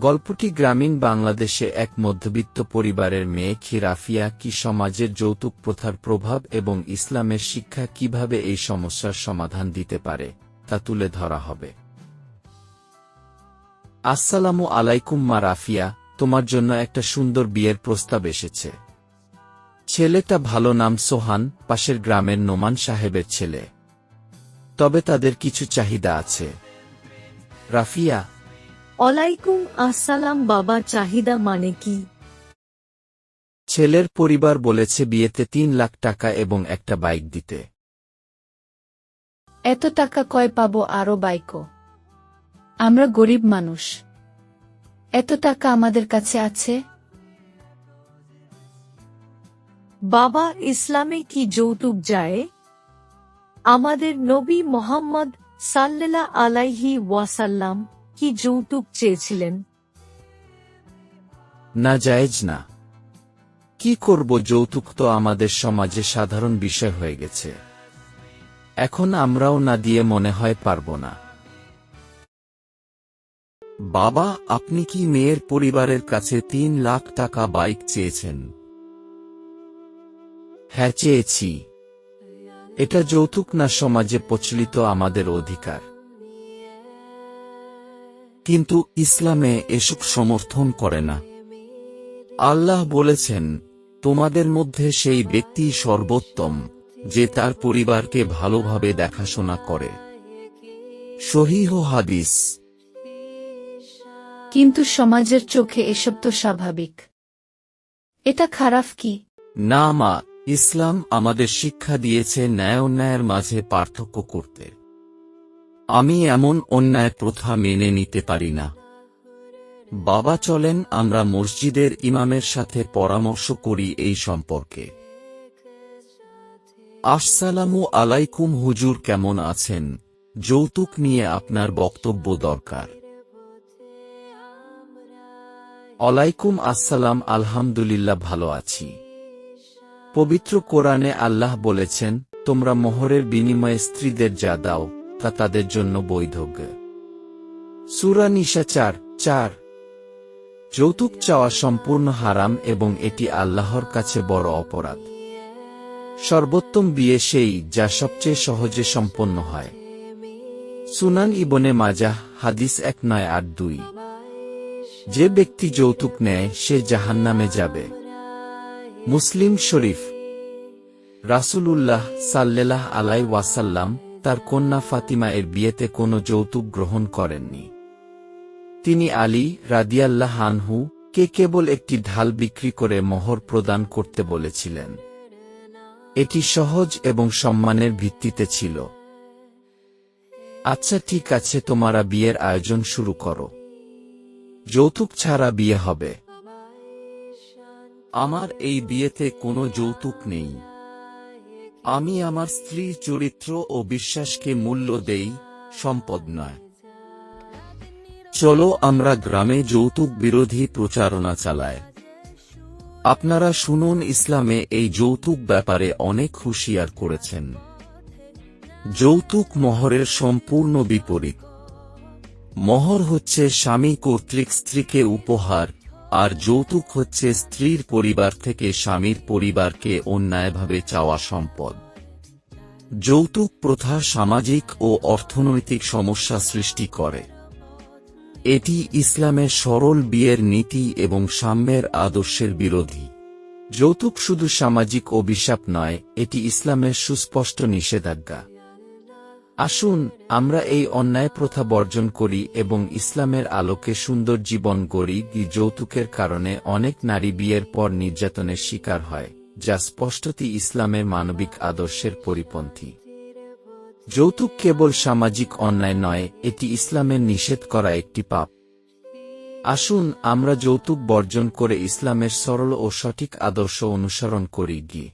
গল্পটি গ্রামীণ বাংলাদেশে এক মধ্যবিত্ত পরিবারের মেয়ে খিরাফিয়া কি সমাজের যৌতুক প্রথার প্রভাব এবং ইসলামের শিক্ষা কীভাবে এই সমস্যার সমাধান দিতে পারে, তা তুলে ধরা হবে। আসসালামু আলাইকুম মা রাফিয়া, তোমার জন্য একটা সুন্দর বিয়ের প্রস্তাব এসেছে। ছেলেটা ভালো নাম সোহান, পাশের গ্রামের নোমান সাহেবের ছেলে। তবে তাদের কিছু চাহিদা আছে। রাফিয়া ওয়ালাইকুম আসসালাম বাবা চাহিদা মানে কি? ছেলের পরিবার বলেছে বিয়েতে তিন লাখ টাকা এবং একটা বাইক দিতে। এত টাকা কয় পাবো আরও বাইকো আমরা গরিব মানুষ। এত টাকা আমাদের কাছে আছে? বাবা ইসলামে কি যৌতুক যায়? আমাদের নবী মোহাম্মদ সাল্লেলা আলাইহি ওয়াসাল্লাম কি যৌতুক চেয়েছিলেন? না জায়েজ না। কি করব যৌতুক তো আমাদের সমাজে সাধারণ বিষয় হয়ে গেছে। এখন আমরাও না দিয়ে মনে হয় পারব না। বাবা, আপনি কি মেয়ের পরিবারের কাছে তিন লাখ টাকা বাইক চেয়েছেন? হ্যাঁ চেয়েছি। এটা যৌতুক না সমাজে প্রচলিত আমাদের অধিকার। কিন্তু ইসলামে এসব সমর্থন করে না। আল্লাহ বলেছেন তোমাদের মধ্যে সেই ব্যক্তি সর্বোত্তম যে তার পরিবারকে ভালোভাবে দেখাশোনা করে। সহিহ হাদিস। কিন্তু সমাজের চোখে এসব তো স্বাভাবিক। এটা খারাপ কি? না মা ইসলাম আমাদের শিক্ষা দিয়েছে ন্যায় অন্যায়ের মাঝে পার্থক্য করতে। আমি এমন অন্যায় প্রথা মেনে নিতে পারি না। বাবা চলেন, আমরা মসজিদের ইমামের সাথে পরামর্শ করি এই সম্পর্কে। আসসালামু আলাইকুম, হুজুর কেমন আছেন? যৌতুক নিয়ে আপনার বক্তব্য দরকার। আলাইকুম আসসালাম, আলহামদুলিল্লাহ, ভালো আছি। পবিত্র কোরআনে আল্লাহ বলেছেন, তোমরা মোহরের বিনিময়ে স্ত্রীদের যা দাও তা তাদের জন্য বৈধ সুরা নিশা চার চার। যৌতুক চাওয়া সম্পূর্ণ হারাম এবং এটি আল্লাহর কাছে বড় অপরাধ। সর্বোত্তম বিয়ে সেই যা সবচেয়ে সহজে সম্পন্ন হয়। সুনান ইবনে মাজাহ, হাদিস এক নয় আট দুই। যে ব্যক্তি যৌতুক নেয়, সে জাহান্নামে যাবে। মুসলিম শরীফ। রাসূলুল্লাহ সাল্লেলাহ আলাই ওয়াসাল্লাম তার কন্যা ফাতিমা এর বিয়েতে কোনো যৌতুক গ্রহণ করেননি। তিনি আলী রাদিয়াল্লাহ আনহু কে কেবল একটি ঢাল বিক্রি করে মোহর প্রদান করতে বলেছিলেন। এটি সহজ এবং সম্মানের ভিত্তিতে ছিল। আচ্ছা ঠিক আছে, তোমারা বিয়ের আয়োজন শুরু করো। যৌতুক ছাড়া বিয়ে হবে। আমার এই বিয়েতে কোনো যৌতুক নেই। আমি আমার স্ত্রীর চরিত্র ও বিশ্বাসকে মূল্য দেই, সম্পদ নয়। চলো আমরা গ্রামে যৌতুক বিরোধী প্রচারণা চালায় আপনারা শুনুন, ইসলামে এই যৌতুক ব্যাপারে অনেক হুঁশিয়ার করেছেন। যৌতুক মহরের সম্পূর্ণ বিপরীত। মহর হচ্ছে স্বামী কর্তৃক স্ত্রীকে উপহার আর যৌতুক হচ্ছে স্ত্রীর পরিবার থেকে স্বামীর পরিবারকে অন্যায়ভাবে চাওয়া সম্পদ। যৌতুক প্রথা সামাজিক ও অর্থনৈতিক সমস্যা সৃষ্টি করে। এটি ইসলামের সরল বিয়ের নীতি এবং সাম্যের আদর্শের বিরোধী। যৌতুক শুধু সামাজিক অভিশাপ নয়, এটি ইসলামের সুস্পষ্ট নিষেধাজ্ঞা। আসুন, আমরা এই অন্যায় প্রথা বর্জন করি এবং ইসলামের আলোকে সুন্দর জীবন গড়ি যৌতুকের কারণে অনেক নারী বিয়ের পর নির্যাতনের শিকার হয়, যা স্পষ্টতই ইসলামের মানবিক আদর্শের পরিপন্থী। যৌতুক কেবল সামাজিক অন্যায় নয়, এটি ইসলামের নিষেধ করা একটি পাপ। আসুন, আমরা যৌতুক বর্জন করে ইসলামের সরল ও সঠিক আদর্শ অনুসরণ করি গিয়ে